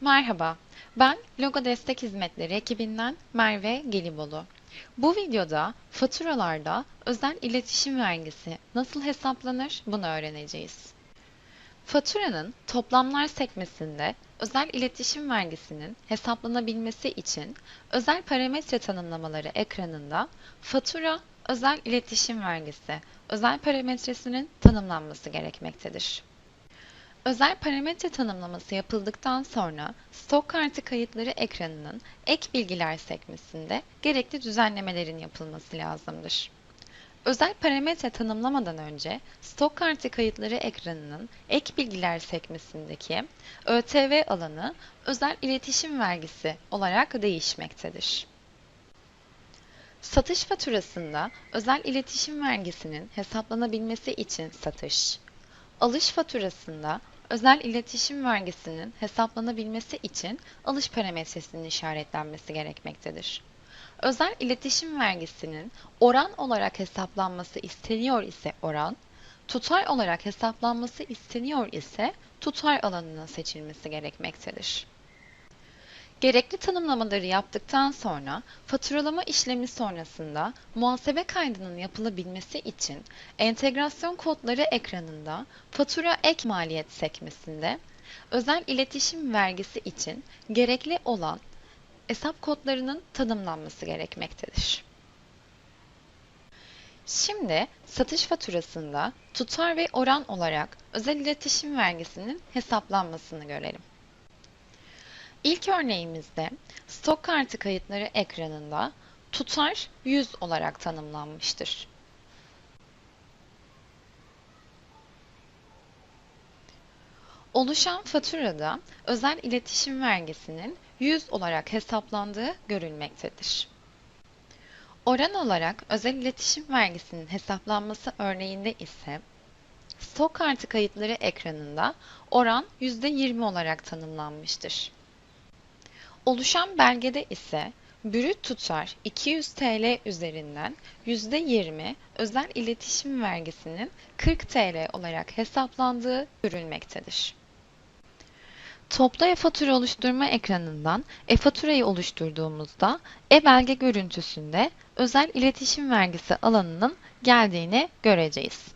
Merhaba, ben Logo Destek Hizmetleri ekibinden Merve Gelibolu. Bu videoda faturalarda özel iletişim vergisi nasıl hesaplanır bunu öğreneceğiz. Faturanın toplamlar sekmesinde özel iletişim vergisinin hesaplanabilmesi için özel parametre tanımlamaları ekranında fatura özel iletişim vergisi özel parametresinin tanımlanması gerekmektedir. Özel parametre tanımlaması yapıldıktan sonra stok kartı kayıtları ekranının ek bilgiler sekmesinde gerekli düzenlemelerin yapılması lazımdır. Özel parametre tanımlamadan önce stok kartı kayıtları ekranının ek bilgiler sekmesindeki ÖTV alanı özel iletişim vergisi olarak değişmektedir. Satış faturasında özel iletişim vergisinin hesaplanabilmesi için satış, alış faturasında özel iletişim vergisinin hesaplanabilmesi için alış parametresinin işaretlenmesi gerekmektedir. Özel iletişim vergisinin oran olarak hesaplanması isteniyor ise oran, tutar olarak hesaplanması isteniyor ise tutar alanının seçilmesi gerekmektedir. Gerekli tanımlamaları yaptıktan sonra faturalama işlemi sonrasında muhasebe kaydının yapılabilmesi için entegrasyon kodları ekranında fatura ek maliyet sekmesinde özel iletişim vergisi için gerekli olan hesap kodlarının tanımlanması gerekmektedir. Şimdi satış faturasında tutar ve oran olarak özel iletişim vergisinin hesaplanmasını görelim. İlk örneğimizde stok kartı kayıtları ekranında tutar 100 olarak tanımlanmıştır. Oluşan faturada özel iletişim vergisinin 100 olarak hesaplandığı görülmektedir. Oran olarak özel iletişim vergisinin hesaplanması örneğinde ise stok kartı kayıtları ekranında oran %20 olarak tanımlanmıştır. Oluşan belgede ise brüt tutar 200 TL üzerinden %20 özel iletişim vergisinin 40 TL olarak hesaplandığı görülmektedir. Toplu e-fatura oluşturma ekranından e-faturayı oluşturduğumuzda e-belge görüntüsünde özel iletişim vergisi alanının geldiğini göreceğiz.